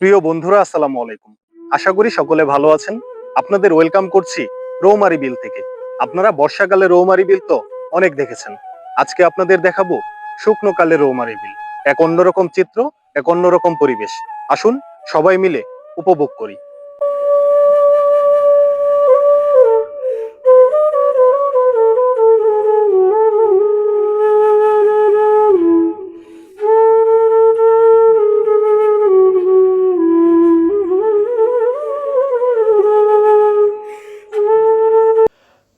প্রিয় বন্ধুরা, আসসালামু আলাইকুম। আশা করি সকলে ভালো আছেন। আপনাদের ওয়েলকাম করছি রৌমারি বিল থেকে। আপনারা বর্ষাকালে রৌমারি বিল তো অনেক দেখেছেন। আজকে আপনাদের দেখাবো শুকনোকালে রৌমারি বিল। এক অন্যরকম চিত্র, এক অন্যরকম পরিবেশ। আসুন সবাই মিলে উপভোগ করি।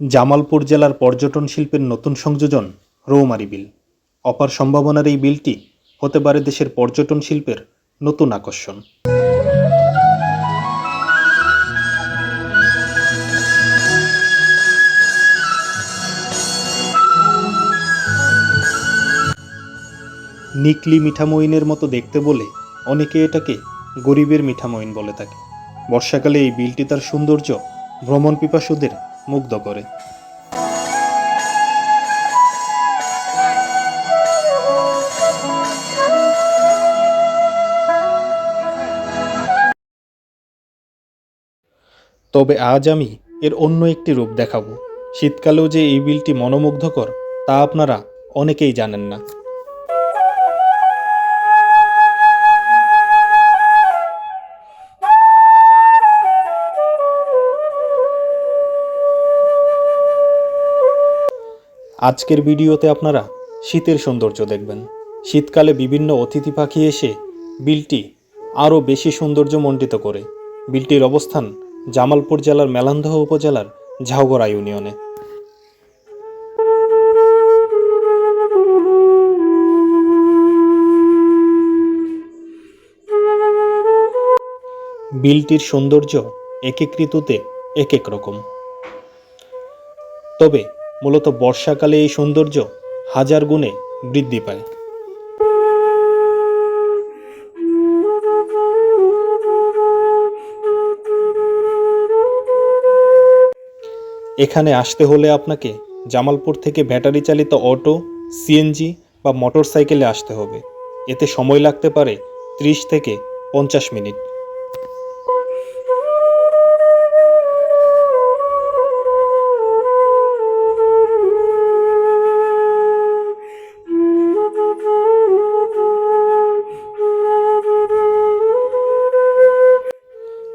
জামালপুর জেলার পর্যটন শিল্পের নতুন সংযোজন, রৌমারি বিল। অপার সম্ভাবনার এই বিলটি হতে পারে দেশের পর্যটন শিল্পের নতুন আকর্ষণ। নিকলি মিঠামইনের মতো দেখতে বলে অনেকে এটাকে গরিবের মিঠামইন বলে থাকে। বর্ষাকালে এই বিলটি তার সৌন্দর্য ভ্রমণ পিপাসুদের মুগ্ধ করে। তবে আজ আমি এর অন্য একটি রূপ দেখাবো। শীতকালেও যে এই বিলটি মনোমুগ্ধকর, তা আপনারা অনেকেই জানেন না। আজকের ভিডিওতে আপনারা শীতের সৌন্দর্য দেখবেন। শীতকালে বিভিন্ন অতিথি পাখি এসে বিলটি আরও বেশি সৌন্দর্যমণ্ডিত করে। বিলটির অবস্থান জামালপুর জেলার মেলান্দহ উপজেলার ঝাউগড়া ইউনিয়নে। বিলটির সৌন্দর্য এক এক ঋতুতে এক এক রকম। তবে মূলত বর্ষাকালে এই সৌন্দর্য হাজার গুণে বৃদ্ধি পায়। এখানে আসতে হলে আপনাকে জামালপুর থেকে ব্যাটারি চালিত অটো সিএনজি বা মোটর সাইকেলে আসতে হবে। এতে সময় লাগতে পারে ত্রিশ থেকে পঞ্চাশ মিনিট।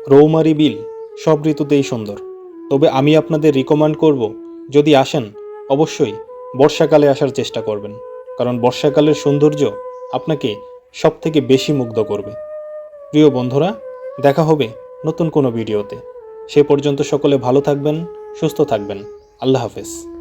রৌমারি বিল, সব ঋতুতেই সুন্দর। তবে আমি আপনাদের রিকমেন্ড করব, যদি আসেন, অবশ্যই বর্ষাকালে আসার চেষ্টা করবেন। কারণ বর্ষাকালের সৌন্দর্য আপনাকে সব থেকে বেশি মুগ্ধ করবে। প্রিয় বন্ধুরা, দেখা হবে নতুন কোনো ভিডিওতে। সে পর্যন্ত সকলে ভালো থাকবেন, সুস্থ থাকবেন। আল্লাহ হাফেজ।